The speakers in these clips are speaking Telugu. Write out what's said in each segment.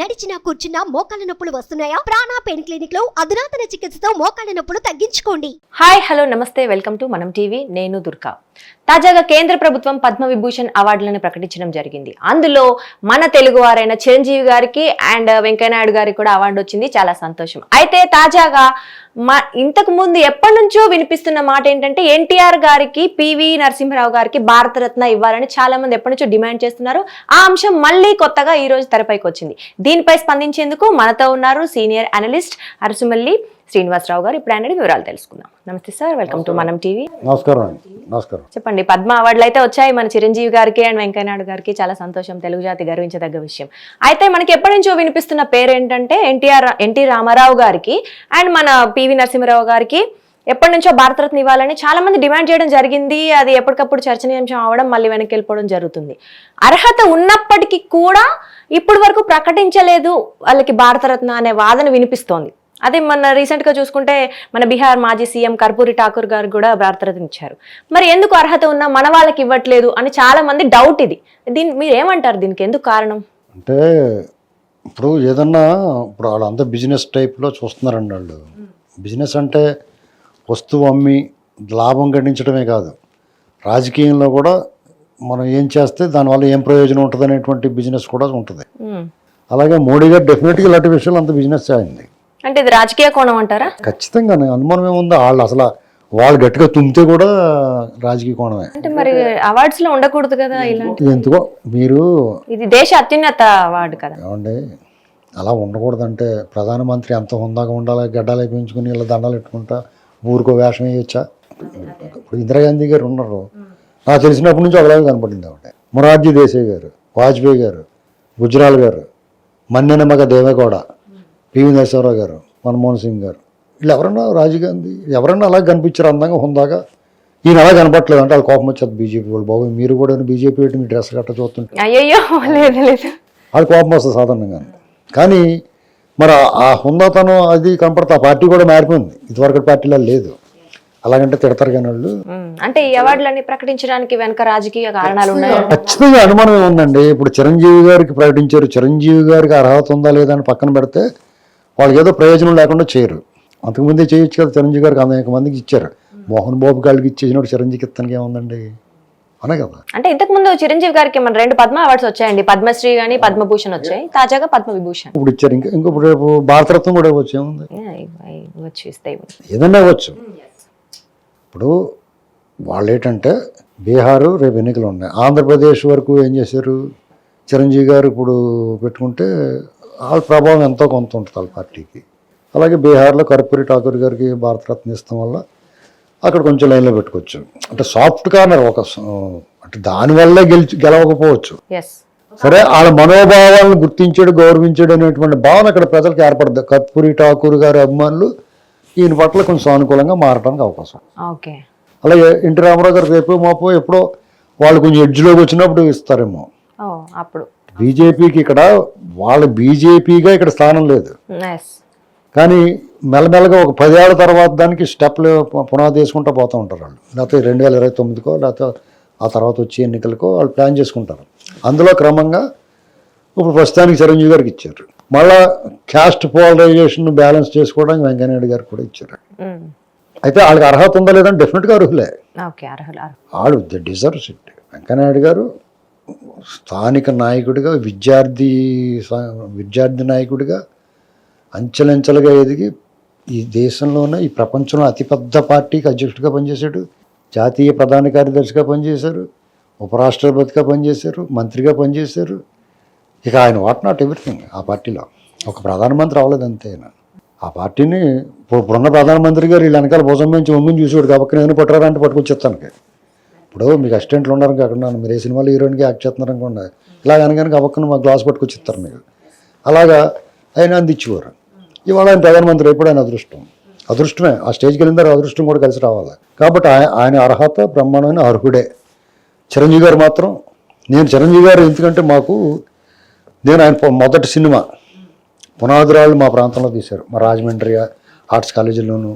నడిచినా కూర్చున్నా మోకాళ్ళ నొప్పులు వస్తున్నాయా? ప్రాణా పెయిన్ క్లినిక్లో అధునాతన చికిత్సతో మోకాళ్ళ నొప్పులు తగ్గించుకోండి. హాయ్ హలో నమస్తే. Welcome to Manam TV. నేను దుర్గా. తాజాగా కేంద్ర ప్రభుత్వం పద్మ విభూషణ్ అవార్డులను ప్రకటించడం జరిగింది. అందులో మన తెలుగువారైన చిరంజీవి గారికి అండ్ వెంకయ్యనాయుడు గారికి కూడా అవార్డు వచ్చింది. చాలా సంతోషం. అయితే తాజాగా మా ఇంతకు ముందు ఎప్పటి నుంచో వినిపిస్తున్న మాట ఏంటంటే ఎన్టీఆర్ గారికి పివి నరసింహరావు గారికి భారతరత్న ఇవ్వాలని చాలా మంది ఎప్పటి నుంచో డిమాండ్ చేస్తున్నారు. ఆ అంశం మళ్ళీ కొత్తగా ఈ రోజు తెరపైకి వచ్చింది. దీనిపై స్పందించేందుకు మనతో ఉన్నారు సీనియర్ అనలిస్ట్ అరసుమల్లి. శ్రీనివాసరావు గారు ఇప్పుడు ఆయన వివరాలు తెలుసుకుందాం. నమస్తే sir welcome to Manam TV. నమస్కారం చెప్పండి పద్మ అవార్డులు అయితే వచ్చాయి మన చిరంజీవి గారికి అండ్ వెంకయ్యనాయుడు గారికి. చాలా సంతోషం తెలుగు జాతి గర్వించదగ్గ విషయం. అయితే మనకి ఎప్పటి నుంచో వినిపిస్తున్న పేరు ఏంటంటే ఎన్టీఆర్ ఎన్టీ రామారావు గారికి అండ్ మన పివి నరసింహరావు గారికి. ఎప్పటి నుంచో భారతరత్న ఇవ్వాలని చాలా మంది డిమాండ్ చేయడం జరిగింది. అది ఎప్పటికప్పుడు చర్చనీయాంశం అవడం మళ్ళీ వెనక్కి వెళ్ళిపోవడం జరుగుతుంది. అర్హత ఉన్నప్పటికీ కూడా ఇప్పటి వరకు ప్రకటించలేదు వాళ్ళకి భారతరత్న అనే వాదన వినిపిస్తోంది. అదే మన రీసెంట్గా చూసుకుంటే మన బీహార్ మాజీ సీఎం కర్పూరి ఠాకూర్ గారు కూడా భారతరత్న ఇచ్చారు మరి ఎందుకు అర్హత ఉన్నా మన వాళ్ళకి ఇవ్వట్లేదు అని చాలా మంది డౌట్ ఇది. దీని మీరు ఏమంటారు? దీనికి ఎందుకు కారణం? అంటే ఇప్పుడు ఏదన్నా ఇప్పుడు వాళ్ళంతా బిజినెస్ టైప్లో చూస్తున్నారండి వాళ్ళు. బిజినెస్ అంటే వస్తువు అమ్మి లాభం గడించడమే కాదు. రాజకీయంలో కూడా మనం ఏం చేస్తే దానివల్ల ఏం ప్రయోజనం ఉంటుంది అనేటువంటి బిజినెస్ కూడా ఉంటుంది. అలాగే మోడీ గారు డెఫినెట్గా ఇలాంటి విషయాలు అంత బిజినెస్ అయింది అంటే ఇది రాజకీయ కోణం అంటారా? ఖచ్చితంగా అనుమానం ఏముంది? వాళ్ళు అసలు వాళ్ళు గట్టిగా తుమ్మితే కూడా రాజకీయ కోణమే. అంటే మరి అవార్డ్స్లో ఉండకూడదు కదా ఎందుకో మీరు ఇది దేశ అత్యున్నత అవార్డు కదా. ఏమండి? అలా ఉండకూడదంటే ప్రధానమంత్రి ఎంత హుందాగా ఉండాలి గడ్డాలు పెంచుకుని ఇలా దండాలు పెట్టుకుంటా ఊరికో వేషం వేయొచ్చా? ఇప్పుడు ఇందిరాగాంధీ గారు ఉన్నారు. నాకు తెలిసినప్పటి నుంచి ఒకలాగా కనపడింది ఆవిడ. మొరార్జీ దేశాయ్ గారు వాజ్పేయి గారు గుజరాల్ గారు మన్నెన మగ దేవేగౌడ. పివి నరసింహరావు గారు మన్మోహన్ సింగ్ గారు. వీళ్ళు ఎవరన్నా రాజీవ్ గాంధీ ఎవరన్నా అలా కనిపించారు అందంగా హుందాగా? ఈయన అలా కనపట్లేదు అంటే వాళ్ళు కోపం వచ్చేది బీజేపీ వాళ్ళు. బాబు మీరు కూడా బీజేపీ పెట్టి మీ డ్రెస్ గట్ట చూస్తుంటే అయ్యయ్యో లేదు లేదు. వాళ్ళ కోపం వస్తుంది సాధారణంగా కానీ మరి ఆ- హుందాతనం అది కనపడితే ఆ పార్టీ కూడా మారిపోయింది. ఇదివరకు పార్టీలో లేదు. అలాగంటే తిడతారు కానీ వాళ్ళు. అంటే ఈ అవార్డులన్నీ ప్రకటించడానికి వెనక రాజకీయ కారణాలు ఖచ్చితంగా అనుమానం ఉందండి. ఇప్పుడు చిరంజీవి గారికి ప్రకటించారు. చిరంజీవి గారికి అర్హత ఉందా లేదా అని పక్కన పెడితే వాళ్ళకి ఏదో ప్రయోజనం లేకుండా చేయరు. అంతకుముందే చేయొచ్చు కదా చిరంజీవి గారికి అనేక మందికి ఇచ్చారు. మోహన్ బాబు గారికి ఇచ్చేసినప్పుడు చిరంజీవికి ఇస్తానికి ఏముందండి? అనే కదా. అంటే ఇంతకు ముందు చిరంజీవి గారికి మన రెండు పద్మ అవార్డ్స్ వచ్చాయండి? పద్మశ్రీ గాని పద్మభూషణ్ వచ్చాయి. తాజాగా పద్మ విభూషణ్ ఇప్పుడు ఇచ్చారు. ఇంకా ఇంకో రేపు భారతరత్నం కూడా వచ్చి. ఏదన్నా ఇవ్వచ్చు. ఇప్పుడు వాళ్ళు ఏంటంటే బీహారు రేపు ఎన్నికలు ఉన్నాయి. ఆంధ్రప్రదేశ్ వరకు ఏం చేశారు? చిరంజీవి గారు ఇప్పుడు పెట్టుకుంటే వాళ్ళ ప్రభావం ఎంతో కొంత ఉంటుంది వాళ్ళ పార్టీకి. అలాగే బీహార్లో కర్పూరి ఠాకూర్ గారికి భారతరత్న ఇస్తాం వల్ల అక్కడ కొంచెం లైన్లో పెట్టుకోవచ్చు. అంటే సాఫ్ట్ కార్నర్ ఒక అంటే దానివల్లే గెలిచి గెలవకపోవచ్చు. సరే వాళ్ళ మనోభావాలను గుర్తించాడు గౌరవించాడు అనేటువంటి భావన అక్కడ ప్రజలకు ఏర్పడుతుంది కర్పూరి ఠాకూర్ గారి అభిమానులు ఈయన పట్ల కొంచెం సానుకూలంగా మారడానికి అవకాశం. ఓకే. అలాగే ఎన్టీ రామారావు గారు రేపు మాపో ఎప్పుడో వాళ్ళు కొంచెం ఎడ్జ్లోకి వచ్చినప్పుడు ఇస్తారేమో. అప్పుడు. బీజేపీకి ఇక్కడ వాళ్ళ బీజేపీగా ఇక్కడ స్థానం లేదు. కానీ మెల్లమెల్లగా ఒక పదేళ్ళ తర్వాత దానికి స్టెప్లు పునాది వేసుకుంటూ పోతూ ఉంటారు వాళ్ళు. లేకపోతే రెండు వేల ఇరవై తొమ్మిదికో లేకపోతే ఆ తర్వాత వచ్చే ఎన్నికలకో వాళ్ళు ప్లాన్ చేసుకుంటారు. అందులో క్రమంగా ఇప్పుడు ప్రస్తుతానికి చిరంజీవి గారికి ఇచ్చారు. మళ్ళా క్యాస్ట్ పోలరైజేషన్ బ్యాలెన్స్ చేసుకోవడానికి వెంకయ్యనాయుడు గారికి కూడా ఇచ్చారు. అయితే వాళ్ళకి అర్హత ఉందా లేదంటే డెఫినెట్గా అర్హులే. ద డిజర్వ్స్ ఇట్ వెంకయ్యనాయుడు గారు స్థానిక నాయకుడిగా విద్యార్థి విద్యార్థి నాయకుడిగా అంచెలంచెలుగా ఎదిగి ఈ దేశంలోనే ఈ ప్రపంచంలో అతిపెద్ద పార్టీకి అధ్యక్షుడిగా పనిచేశాడు. జాతీయ ప్రధాన కార్యదర్శిగా పనిచేశారు. ఉపరాష్ట్రపతిగా పనిచేశారు. మంత్రిగా పనిచేశారు. ఇక ఆయన వాట్ నాట్ ఎవ్రీథింగ్ ఆ పార్టీలో. ఒక ప్రధానమంత్రి అవ్వలేదు అంతే ఆయన ఆ పార్టీని ఇప్పుడు ఇప్పుడున్న ప్రధానమంత్రి గారు వీళ్ళ వెనకాల భుజం నుంచి వంగుని చూసాడు కాబట్టి నేను పట్టరారంటే పట్టుకొచ్చేస్తాను. ఇప్పుడు మీకు అసిస్టెంట్లు ఉన్నారు అక్కడ ఉన్నారు. మీరు ఏ సినిమాలో హీరోయిన్కి యాక్ట్ చేస్తున్నారు అనుకోండి. ఇలా కనుక గబక్కన మా గ్లాస్ పట్టుకొచ్చి ఇస్తారు మీకు. అలాగా ఆయన అందించేవారు. ఇవాళ ఆయన ప్రధానమంత్రి ఎప్పుడు ఆయన అదృష్టం. అదృష్టమే. ఆ స్టేజ్కి వెళ్ళిన తర్వాత అదృష్టం కూడా కలిసి రావాలి. కాబట్టి ఆయన ఆయన అర్హత బ్రహ్మాండమైన అర్హుడే. చిరంజీవి గారు మాత్రం నేను చిరంజీవి గారు ఎందుకంటే మాకు నేను ఆయన మొదటి సినిమా. పునాదురాళ్ళు మా ప్రాంతంలో తీశారు. మా రాజమండ్రి ఆర్ట్స్ కాలేజీలోను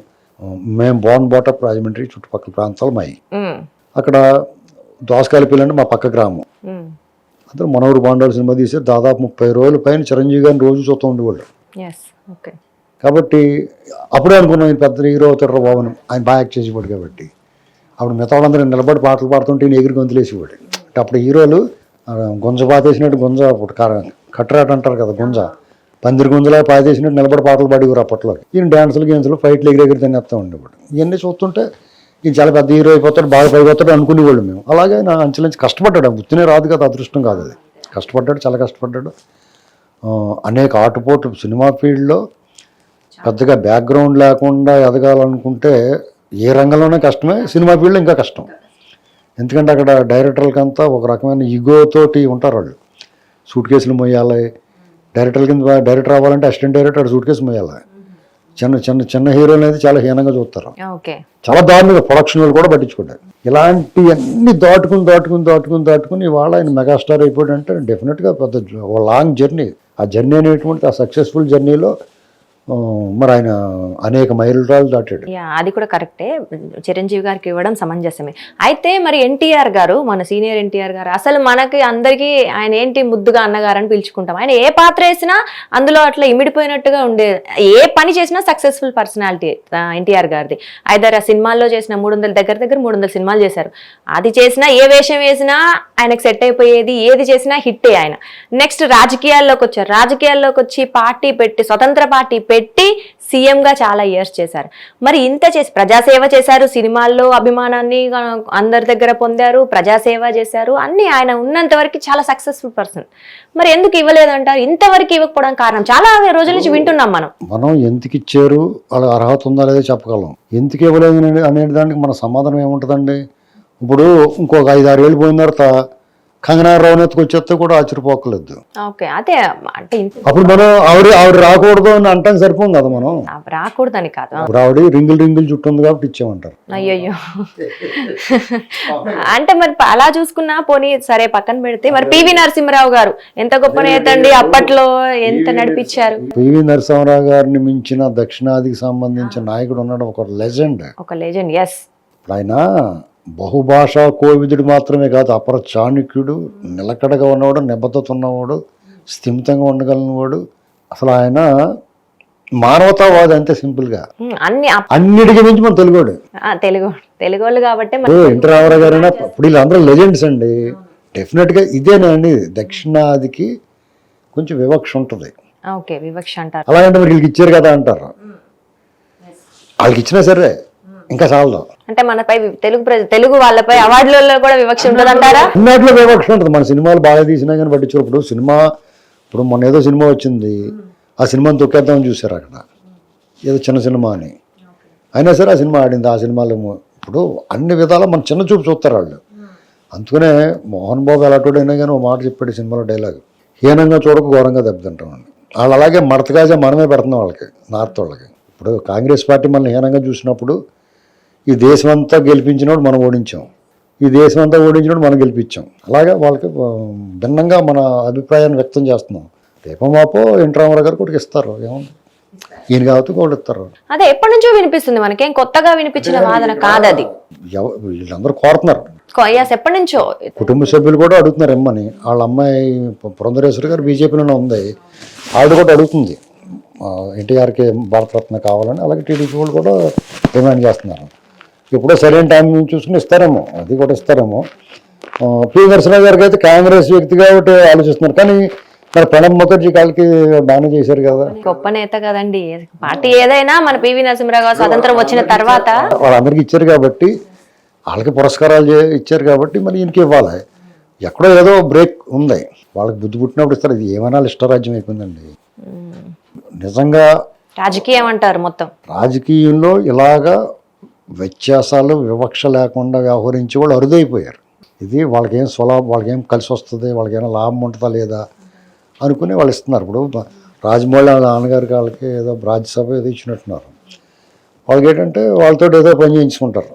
మేము బోర్న్ బోటప్ రాజమండ్రి చుట్టుపక్కల ప్రాంతాలు మాయి. అక్కడ దోసకాయలపల్లి అంటే మా పక్క గ్రామం. అందరూ మనోహర్ బాండోలు సినిమా తీసారు దాదాపు ముప్పై రోజుల పైన చిరంజీవి గారిని రోజు చూస్తూ ఉండేవాళ్ళు. కాబట్టి అప్పుడే అనుకున్నాం పెద్ద హీరో అవుతాడు బాబు. ఆయన బాగా యాక్ట్ చేసేవాడు కాబట్టి. అప్పుడు మిగతా వాళ్ళందరూ నిలబడి పాటలు పాడుతుంటే ఈయన ఎగిరి గొంతులేసేవాడు అంటే అప్పుడు హీరోలు గుంజ పాతేసినట్టు గుంజ కట్టరాట అంటారు కదా గుంజ. పందిరి గుంజలా పాతేసినట్టు నిలబడి పాటలు పాడేవారు అప్పట్లో ఈయన డ్యాన్సులు గేమ్స్లు ఫైట్లు ఎగిరి ఎగిరి తినేస్తూ ఉండేవాడు. ఇవన్నీ చూస్తుంటే ఈయన చాలా పెద్ద హీరో అయిపోతాడు బాగా పైపోతాడు అనుకునేవాళ్ళు మేము. అలాగే నా అంచెలంచి కష్టపడ్డాడు. గుర్తునే రాదు కదా అదృష్టం కాదు అది. కష్టపడ్డాడు చాలా కష్టపడ్డాడు. అనేక ఆటుపోట్లు సినిమా ఫీల్డ్లో పెద్దగా బ్యాక్గ్రౌండ్ లేకుండా ఎదగాలనుకుంటే ఏ రంగంలోనే కష్టమే సినిమా ఫీల్డ్లో ఇంకా కష్టం. ఎందుకంటే అక్కడ డైరెక్టర్లకంతా ఒక రకమైన ఈగోతోటి ఉంటారు వాళ్ళు. సూట్ కేసులు మొయ్యాలి డైరెక్టర్ కింద డైరెక్టర్ అవ్వాలంటే అసిస్టెంట్ డైరెక్టర్ సూట్ కేసు మొయ్యాలి చిన్న చిన్న చిన్న హీరోలు అనేది చాలా హీనంగా చూస్తారు. చాలా దారుణంగా ప్రొడక్షన్ వాళ్ళు కూడా పట్టించుకుంటారు ఇలాంటివన్నీ దాటుకుని దాటుకుని దాటుకుని దాటుకుని ఇవాళ ఆయన మెగాస్టార్ అయిపోయాడు అంటే డెఫినెట్గా పెద్ద లాంగ్ జర్నీ. ఆ జర్నీ అనేటువంటి ఆ సక్సెస్ఫుల్ జర్నీలో మరి ఆయన అనేక మైలురాలు దాటాడు. అది కూడా కరెక్టే. చిరంజీవి గారికి ఇవ్వడం సమంజసమే. అయితే మరి ఎన్టీఆర్ గారు మన సీనియర్ ఎన్టీఆర్ గారు అసలు మనకి అందరికీ ఆయన ఏంటి ముద్దుగా అన్నగారు అని పిలుచుకుంటాం. ఆయన ఏ పాత్ర వేసినా అందులో అట్లా ఇమిడిపోయినట్టుగా ఉండే ఏ పని చేసినా సక్సెస్ఫుల్ పర్సనాలిటీ ఎన్టీఆర్ గారిది. ఐదర్ ఆ సినిమాల్లో చేసిన మూడు వందల దగ్గర దగ్గర మూడు వందల సినిమాలు చేశారు. అది చేసినా ఏ వేషం వేసినా ఆయనకు సెట్ అయిపోయేది ఏది చేసినా హిట్టే ఆయన. నెక్స్ట్ రాజకీయాల్లోకి వచ్చారు రాజకీయాల్లోకి వచ్చి పార్టీ పెట్టి స్వతంత్ర పార్టీ పెట్టి పెట్టి సీఎంగా చాలా ఇయర్స్ చేశారు. మరి ఇంత చేసి ప్రజాసేవ చేశారు సినిమాల్లో అభిమానాన్ని అందరి దగ్గర పొందారు ప్రజాసేవ చేశారు అన్ని ఆయన ఉన్నంత వరకు చాలా సక్సెస్ఫుల్ పర్సన్ మరి ఎందుకు ఇవ్వలేదంటారు? ఇంతవరకు ఇవ్వకపోవడం కారణం చాలా రోజుల నుంచి వింటున్నాం మనం. మనం ఎందుకు ఇచ్చారు? వాళ్ళ అర్హత ఉందా లేదో చెప్పగలం. ఎందుకు ఇవ్వలేదు అనే- దానికి మన సమాధానం ఏముంటుందండి? ఇప్పుడు ఇంకొక ఐదు ఆరు ఏళ్ళు పోయిన తర్వాత కంగనా రౌనత్కి వచ్చేస్తే కూడా ఆశ్చర్యపోకలేదు ఓకే అదే అంటే అప్పుడు మనం ఆవిడ ఆవిడ రాకూడదు అని అంటాం సరిపోం కదా మనం. రాకూడదని కాదు. ఇప్పుడు ఆవిడ రింగులు రింగులు చుట్టూ ఉంది కాబట్టి ఇచ్చామంటారు అయ్యయ్యో. అంటే మరి అలా చూసుకున్నా పోనీ సరే పక్కన పెడితే మరి పివి నరసింహరావు గారు ఎంత గొప్ప నేత అండి అప్పట్లో ఎంత నడిపించారు? పివి నరసింహరావు గారిని మించిన దక్షిణాదికి సంబంధించిన నాయకుడు ఉన్నాడు ఒక లెజెండ్. ఒక లెజెండ్ ఎస్ ఆయన బహుభాషా కోవిదుడు మాత్రమే కాదు అపర చాణక్యుడు నిలకడగా ఉన్నవాడు నిబద్ధత ఉన్నవాడు స్థిమితంగా ఉండగలిగినవాడు. అసలు ఆయన మానవతావాది అంతే సింపుల్గా అన్ని అన్నిటికీ మించి మన తెలుగుడు. ఆ, తెలుగు తెలుగు వాళ్ళు కాబట్టి రామారావు గారైనా ఇప్పుడు వీళ్ళందరూ లెజెండ్స్ అండి. డెఫినెట్గా ఇదేనండి దక్షిణాదికి కొంచెం వివక్ష ఉంటుంది. ఓకే వివక్ష అంటారు. అలాగంటే మరి వీళ్ళకి ఇచ్చారు కదా అంటారు. వాళ్ళకి ఇచ్చినా సరే. ఇంకా చాలదు. అంటే మనపై తెలుగు తెలుగు వాళ్ళపై అవార్డులలో కూడా వివక్ష ఉంటుంది అంటారా అన్నిట్లో వివక్ష ఉంటుంది. మన సినిమాలు బాగా తీసినా కానీ పట్టించుకోప్పుడు సినిమా ఇప్పుడు మొన్న ఏదో సినిమా వచ్చింది. ఆ సినిమాని తొక్కేద్దామని చూశారు అక్కడ. ఏదో చిన్న సినిమా అని. అయినా సరే ఆ సినిమా ఆడింది. ఆ సినిమాలో. ఇప్పుడు అన్ని విధాలా మన చిన్న చూపు చూస్తారు వాళ్ళు. అందుకనే మోహన్ బాబు ఎలాంటివాడైనా కానీ ఒక మాట చెప్పాడు సినిమాలో డైలాగ్. హీనంగా చూడక ఘోరంగా దెబ్బతింటామని వాళ్ళు అలాగే మడతగాజా మనమే పెడుతున్నాం వాళ్ళకి నార్త్ వాళ్ళకి. ఇప్పుడు కాంగ్రెస్ పార్టీ మనల్ని హీనంగా చూసినప్పుడు ఈ దేశం అంతా గెలిపించినప్పుడు మనం ఓడించాం. ఈ దేశం అంతా ఓడించినప్పుడు మనం గెలిపించాం. అలాగే వాళ్ళకి భిన్నంగా మన అభిప్రాయాన్ని వ్యక్తం చేస్తున్నాం. రేపో మాపో ఎన్టీ రామారావు గారు కూడా ఇస్తారు. ఏముంది ఈయన కాబట్టి కూడా ఇస్తారు. అదే ఎప్పటి నుంచో వినిపిస్తుంది మనకేం. కొత్తగా వినిపించిన వాదన కాదది ఎవ- వీళ్ళందరూ కోరుతున్నారు. ఎప్పటి నుంచో? కుటుంబ సభ్యులు కూడా అడుగుతున్నారు ఎమ్మని. వాళ్ళ అమ్మాయి పురంధరేశ్వరి గారు బీజేపీలోనే ఉంది. ఆవిడ కూడా అడుగుతుంది. ఎన్టీఆర్కి భారతరత్న కావాలని. అలాగే టీడీపీ వాళ్ళు కూడా డిమాండ్ చేస్తున్నారు. ఎప్పుడో సరైన టైం చూసుకుని ఇస్తారేమో అది కూడా ఇస్తారేమో. పి. నరసింహ గారికి అయితే కాంగ్రెస్ వ్యక్తి కాబట్టి ఆలోచిస్తున్నారు. కానీ మరి ప్రణబ్ ముఖర్జీ కాళ్ళకి బాగానే చేశారు కదా. గొప్ప నేత కదండి. పార్టీ ఏదైనా మన పివి నరసింహరావు గారు స్వతంత్రం వచ్చిన తర్వాత వాళ్ళందరికీ ఇచ్చారు కాబట్టి వాళ్ళకి పురస్కారాలు ఇచ్చారు కాబట్టి మరి ఈయనకి ఇవ్వాలి. ఎక్కడో ఏదో బ్రేక్ ఉంది. వాళ్ళకి బుద్ధి పుట్టినప్పుడు ఇస్తారు. ఇది ఏమైనా ఇష్టరాజ్యం అయిపోయిందండి. నిజంగా రాజకీయం అంటారు మొత్తం. రాజకీయంలో ఇలాగా వ్యత్యాసాలు వివక్ష లేకుండా వ్యవహరించే వాళ్ళు అరుదైపోయారు. ఇది వాళ్ళకేం స్వలాభం వాళ్ళకేం కలిసి వస్తుంది వాళ్ళకేమైనా లాభం ఉంటుందా లేదా అనుకుని వాళ్ళు ఇస్తున్నారు. ఇప్పుడు రాజమౌళి వాళ్ళ నాన్నగారి వాళ్ళకి ఏదో రాజ్యసభ ఏదో ఇచ్చినట్టున్నారు. వాళ్ళకి ఏంటంటే వాళ్ళతో ఏదో పని చేయించుకుంటారు.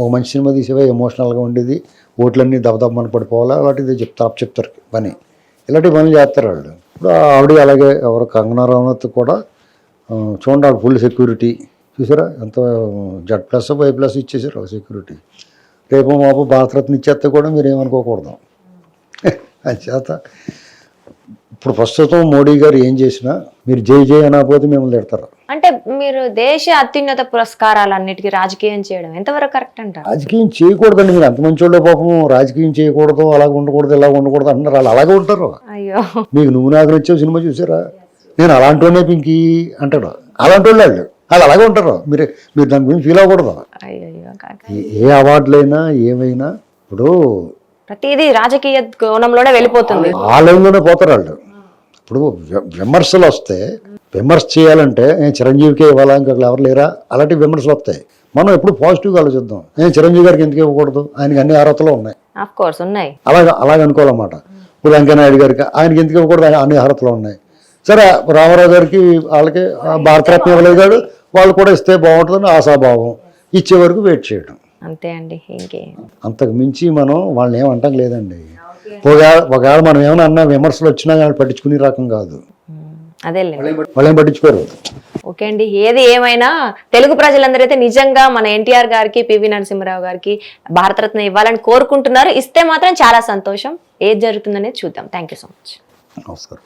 ఒక మంచి సినిమా తీసేవే ఎమోషనల్గా ఉండేది ఓట్లన్నీ దబదబ్బని పడిపోవాలా అలాంటిది చెప్తారు చెప్తారు పని. ఇలాంటి పనులు చేస్తారు వాళ్ళు. ఇప్పుడు ఆవిడ అలాగే ఎవరు కంగనా రనౌత్ కూడా చూడండి ఫుల్ సెక్యూరిటీ. చూసారా? ఎంత జడ్ ప్లస్ వై ప్లస్ ఇచ్చేసారు సెక్యూరిటీ రేపు మాపు భారతరత్న ఇచ్చేస్తే కూడా మీరు ఏమనుకోకూడదు. చేత ఇప్పుడు ప్రస్తుతం మోడీ గారు ఏం చేసినా మీరు జై జై అనకపోతే మిమ్మల్ని తిడతారు. అంటే మీరు దేశ అత్యున్నత పురస్కారాలన్నిటికీ రాజకీయం చేయడం ఎంతవరకు కరెక్ట్ అంటారు? రాజకీయం చేయకూడదండి మీరు. అంత మంచోళ్ళే పాపం రాజకీయం చేయకూడదు అలాగ ఉండకూడదు ఇలా ఉండకూడదు అంటున్నారు. వాళ్ళు అలాగే ఉంటారు. అయ్యో. మీకు నువ్వు నాకు వచ్చే సినిమా చూసారా? నేను అలాంటి వాడినే పింకి అంటాడు. అలాంటి వాళ్ళు. వాళ్ళు అలాగే ఉంటారు. మీరు మీరు దాని గురించి ఫీల్ అవ్వకూడదు. ఏ- అవార్డులైనా ఏమైనా ఇప్పుడు ప్రతిదీ రాజకీయ కోణంలోనే వెళ్ళిపోతుంది. ఆ లైన్లోనే పోతారు వాళ్ళు. ఇప్పుడు విమర్శలు వస్తే విమర్శ చేయాలంటే నేను చిరంజీవికే ఇవ్వాలా ఇంకొకరు ఎవరు లేరా? అలాంటి విమర్శలు వస్తాయి. మనం ఎప్పుడు పాజిటివ్గా ఆలోచిద్దాం. నేను చిరంజీవి గారికి ఎందుకు ఇవ్వకూడదు? ఆయనకి అన్ని అర్హతలు ఉన్నాయి. అలాగ అలాగ అనుకోవాలన్నమాట. ఇప్పుడు వెంకయ్యనాయుడు గారికి ఆయనకి ఎందుకు ఇవ్వకూడదు? ఆయన అన్ని అర్హతలు ఉన్నాయి. సరే రామారావు గారికి వాళ్ళకి భారతరత్న ఇవ్వలేదు కాదు వాళ్ళు కూడా ఇస్తే బాగుంటుందని ఆశాభావం. ఇచ్చే వరకు వెయిట్ చేయడం అంతే అండి ఇంకే. అంతకు మించి మనం వాళ్ళని ఏమంటాం లేదండి. ఒకవేళ మనం ఏమైనా అన్న విమర్శలు వచ్చినా కానీ పట్టించుకునే రకం కాదు. అదేలేండి. వాళ్ళు పట్టించుకోరు. ఓకే అండి ఏది ఏమైనా తెలుగు ప్రజలందరూ అయితే నిజంగా మన ఎన్టీఆర్ గారికి పివి నరసింహరావు గారికి భారతరత్న ఇవ్వాలని కోరుకుంటున్నారు. ఇస్తే మాత్రం చాలా సంతోషం. ఏది జరుగుతుందనేది చూద్దాం. థ్యాంక్ యూ సో మచ్ నమస్కారం.